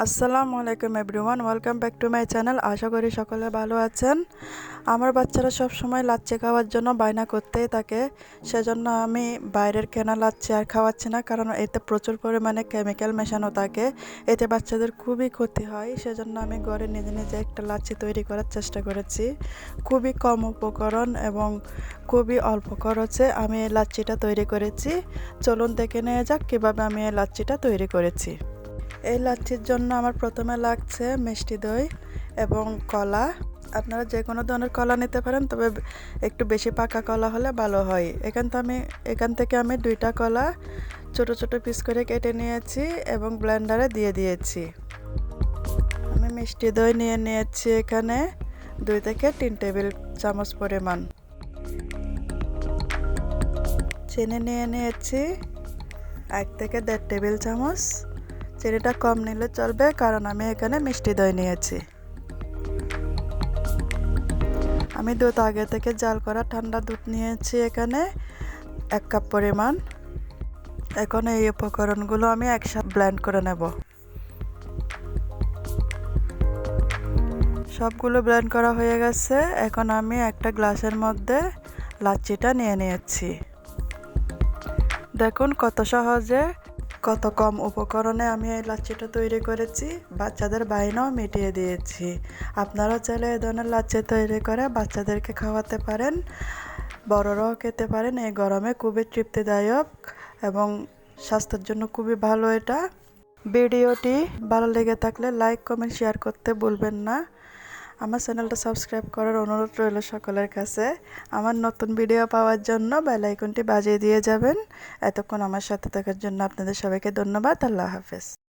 আসসালামু আলাইকুম everyone welcome back to my channel আশা করি সকলে ভালো আছেন। আমার বাচ্চারা সব সময় লাচ্চে খাওয়ার জন্য বায়না করতেই থাকে, সেজন্য আমি বাইরের কেনা লাচ্চে আর খাওয়াচ্ছি না, কারণ এতে প্রচুর পরিমাণে কেমিক্যাল মেশানো থাকে। এতে বাচ্চাদের খুবই ক্ষতি হয়, সেজন্য আমি ঘরে নিজে নিজে একটা লাচ্ছি তৈরি করার চেষ্টা করেছি। খুবই কম উপকরণ এবং খুবই অল্প খরচে আমি এই লাচ্ছিটা তৈরি করেছি। চলুন দেখে নেওয়া যাক কীভাবে আমি এই লাচ্ছিটা তৈরি করেছি। এই লাচ্ছির জন্য আমার প্রথমে লাগছে মিষ্টি দই এবং কলা। আপনারা যে কোনো ধরনের কলা নিতে পারেন, তবে একটু বেশি পাকা কলা হলে ভালো হয়। এখান তো আমি, এখান থেকে আমি দুইটা কলা ছোট ছোট পিস করে কেটে নিয়েছি এবং ব্লেন্ডারে দিয়ে দিয়েছি। আমি মিষ্টি দই নিয়ে নিয়েছি এখানে দুই থেকে তিন টেবিল চামচ পরিমাণ। চিনি নিয়ে নিয়েছি এক থেকে দেড় টেবিল চামচ। চিনিটা কম নিলে চলবে, কারণ আমি এখানে মিষ্টি দই নিয়েছি। আমি দুধ আগে থেকে জাল করা ঠান্ডা দুধ নিয়েছি এখানে, এক কাপ পরিমাণ। এখন এই উপকরণগুলো আমি একসাথে ব্লেন্ড করে নেব। সবগুলো ব্লেন্ড করা হয়ে গেছে, এখন আমি একটা গ্লাসের মধ্যে লাচ্ছিটা নিয়ে নিয়েছি। দেখুন কত সহজে কত কম উপকরণে আমি এই লাচ্ছিটা তৈরি করেছি, বাচ্চাদের বাইনাও মিটিয়ে দিয়েছি। আপনারাও চাইলে এই ধরনের লাচ্ছি তৈরি করে বাচ্চাদেরকে খাওয়াতে পারেন, বড়রাও খেতে পারেন। এই গরমে খুবই তৃপ্তিদায়ক এবং স্বাস্থ্যের জন্য খুবই ভালো এটা। ভিডিওটি ভালো লেগে থাকলে লাইক, কমেন্ট, শেয়ার করতে ভুলবেন না। আমার চ্যানেলটা সাবস্ক্রাইব করার অনুরোধ রইল সকলের কাছে। আমার নতুন ভিডিও পাওয়ার জন্য বেল আইকনটি বাজিয়ে দিয়ে যাবেন। এতক্ষণ আমার সাথে থাকার জন্য আপনাদের সবাইকে ধন্যবাদ। আল্লাহ হাফেজ।